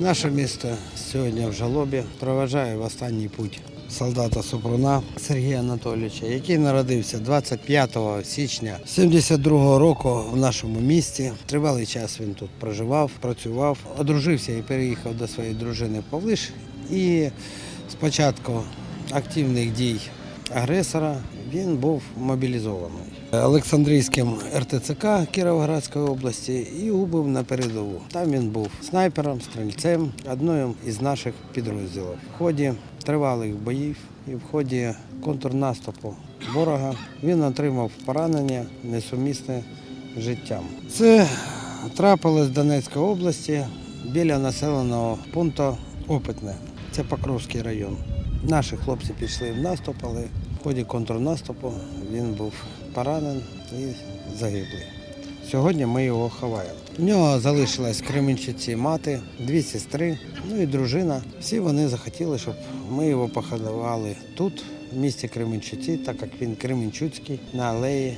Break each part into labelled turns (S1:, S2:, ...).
S1: Наше місто сьогодні в жалобі проважає в останній путь солдата Супруна Сергія Анатолійовича, який народився 25 січня 72 року в нашому місті. Тривалий час він тут проживав, працював, одружився і переїхав до своєї дружини в Павлиш. І спочатку активних дій агресора він був мобілізований. Олександрійським РТЦК Кіровоградської області і убив на передову. Там він був снайпером, стрільцем, одним із наших підрозділів. В ході тривалих боїв і в ході контрнаступу ворога він отримав поранення несумісне з життям. Це трапилось в Донецькій області біля населеного пункту Опитне. Це Покровський район. Наші хлопці пішли в наступ, але в ході контрнаступу він був поранений і загиблий. Сьогодні ми його ховаємо. У нього залишилась Кременчуці мати, дві сестри, ну і дружина. Всі вони захотіли, щоб ми його поховали тут, в місті Кременчуці, так як він Кременчуцький на алеї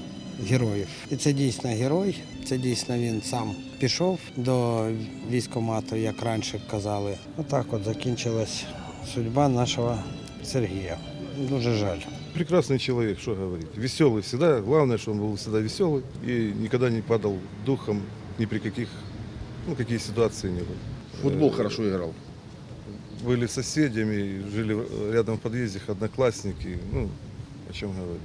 S1: героїв. І це дійсно герой, це дійсно він сам пішов до військкомату, як раніше казали. Отак от закінчилась судьба нашого Сергія. Дуже жаль.
S2: Прекрасный человек, что говорить. Веселый всегда. Главное, что он был всегда веселый и никогда не падал духом ни при каких, ну, какие ситуации не были.
S3: Футбол
S2: Э,
S3: хорошо играл.
S2: Были соседями, жили рядом в подъезде, одноклассники. Ну, о чем говорить.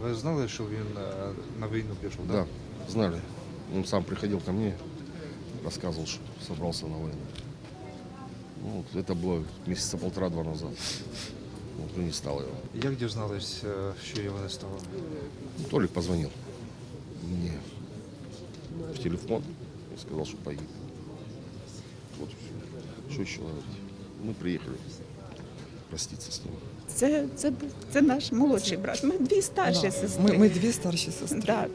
S4: Ви знали, що він е, на війну пішов,
S3: Да, знали. Он сам приходил ко мне, рассказывал, что собрался на войну. Ну, вот это было месяца полтора-два назад. И не стало его.
S4: Як дізнались, е, що його не стало?
S3: Ну, Толик позвонил мне в телефон и сказал, что погиб. Вот и всё. Что еще говорить? Мы приехали проститься с ним.
S5: Це, це, це наш молодший брат. Ми дві старші
S6: Да.
S5: сестри.
S6: Ми, ми дві старші сестри.
S5: Да.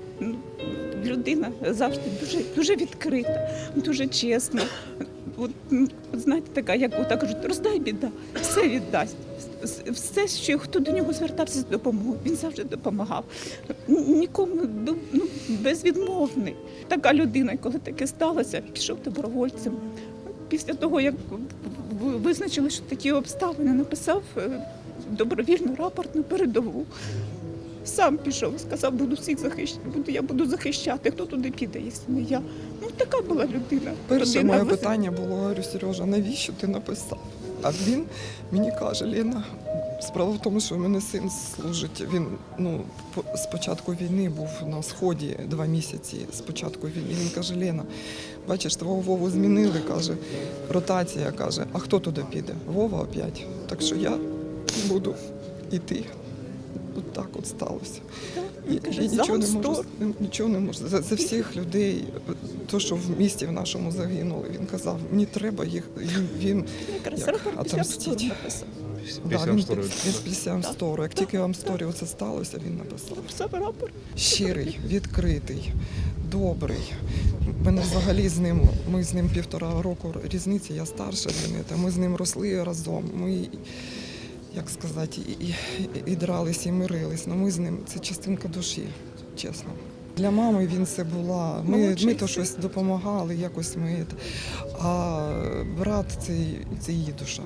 S5: Людина завжди дуже, дуже відкрита, дуже чесна. От, знаєте, така, як отак кажуть, роздай біда, все віддасть. Все, що хто до нього звертався з допомогою, він завжди допомагав. Нікому ну, безвідмовний. Така людина, коли таке сталося, пішов добровольцем. Після того, як визначили, що такі обставини, написав е, добровільно рапорт на передову. Сам пішов, сказав, буду всіх захищати, буду, я буду захищати. Хто туди піде, якщо не я. Ну така була людина.
S6: Перше моє питання було, Сережа, навіщо ти написав? А він мені каже, Лена, справа в тому, що в мене син служить. Він ну, з початку війни був на сході два місяці з початку війни. Він каже, Лена, бачиш, твого Вову змінили, каже, ротація каже, а хто туди піде? Вова опять. Так що я буду йти. От так от сталося.
S5: Каже,
S6: я нічого не
S5: «Зам
S6: можу, нічого не можу. За, за всіх людей, то, що в місті в нашому загинули, він казав, мені треба їх. Він, як, отомстіть. да, він, він з 50. Як тільки вам сторі оце сталося, він написав.
S5: Рапорт.
S6: Щирий, відкритий, добрий. Мене взагалі з ним, ми з ним півтора року різниці, я старша він, та ми з ним росли разом. Ми, як сказати, і, і, і дрались, і мирились. Ну ми з ним це частинка душі, чесно. Для мами він це була. Ми, ми то щось допомагали, якось ми. А брат це, це її душа.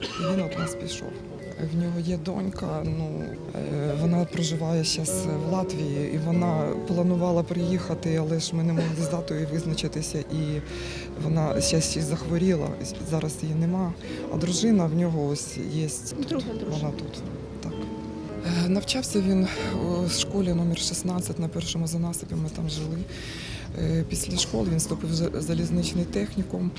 S6: І він від нас пішов. В нього є донька, ну е, вона проживає зараз в Латвії, і вона планувала приїхати, але ж ми не могли з датою визначитися. І вона зараз захворіла, зараз її нема. А дружина в нього ось є тут.
S5: Друга дружина.
S6: Вона тут. Так. Е, Навчався він у школі номер 16 на першому занасипі. Ми там жили. Е, Після школи він вступив в залізничний технікум.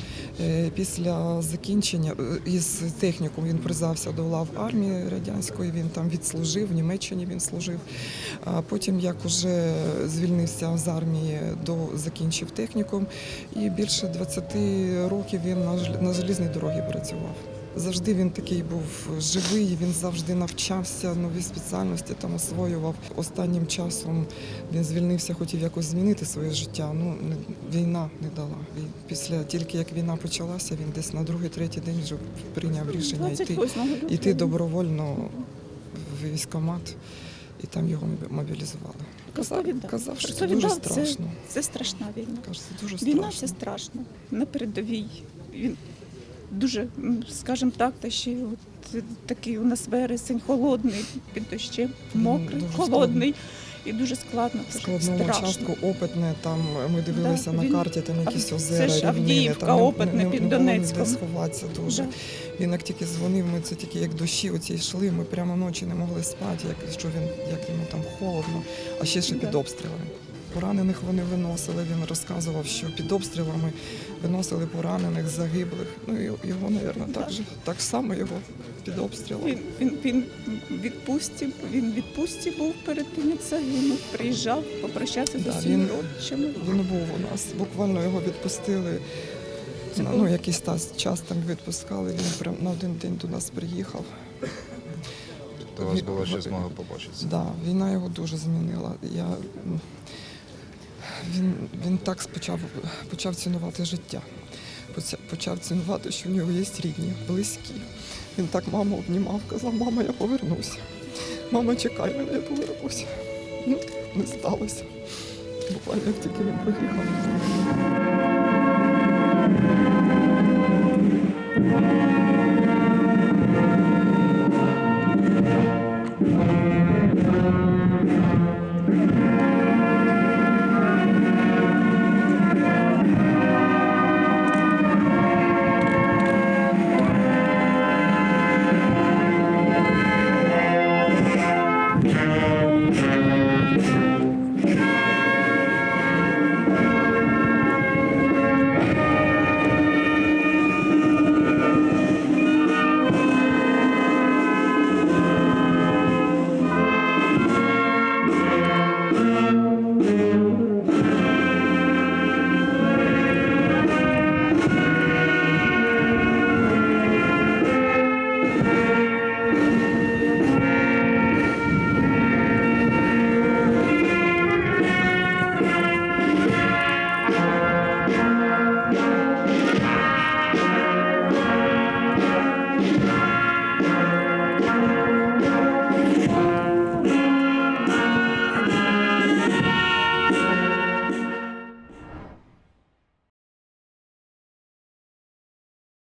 S6: Е, Після закінчення е, із технікум він призався до лав армії радянської. Він там відслужив, в Німеччині він служив. А потім, як уже звільнився з армії, до закінчив технікум, і більше 20 років він на залізній дорогі працював. Завжди він такий був живий, він завжди навчався нові спеціальності, там освоював. Останнім часом він звільнився, хотів якось змінити своє життя. Ну не- війна не дала. Він після тільки як війна почалася, він десь на другий, третій день вже прийняв рішення йти, йти добровольно в військкомат, і там його мобілізували.
S5: Просто віддав.
S6: казав, що це дуже страшно.
S5: Це, це страшна війна.
S6: Каже, це дуже
S5: Війна
S6: страшно.
S5: це страшно. На передовій він дуже, скажімо так, та ще от такий у нас вересень холодний, під дощем, мокрий,
S6: дуже
S5: холодний і дуже складно. Це ж страшно.
S6: частку опитне, там ми дивилися
S5: Да,
S6: на
S5: він-
S6: карті, там якісь
S5: це
S6: озера,
S5: ж
S6: рівнини,
S5: Авдіївка,
S6: там
S5: Опитне
S6: не,
S5: під
S6: не
S5: Донецьком.
S6: сховатися дуже.
S5: Да.
S6: Він як тільки дзвонив, ми це тільки як дощі оці йшли, ми прямо ночі не могли спати, як що він, як йому там холодно, а ще ще
S5: Да.
S6: під обстрілами. Поранених вони виносили. Він розказував, що під обстрілами виносили поранених, загиблих. Ну і його, мабуть, так же так само його під обстрілами.
S5: Він, він, він відпустив, він відпустці був перед тим, як загинув, приїжджав, попрощався
S6: Да,
S5: з усіма родичами.
S6: Він був у нас. Буквально його відпустили.
S5: Це
S6: на, ну, якийсь тас- час там відпускали. Він прям на один день до нас приїхав.
S4: То у вас була ще змога побачитися.
S6: Да, війна його дуже змінила. Я, він він так спочав почав цінувати життя, почав цінувати, що в нього є рідні, близькі. Він так маму обнімав, казав, мама, я повернуся. Мама, чекай мене, я повернуся. Ну, Не сталося. Буквально як тільки він приїхав.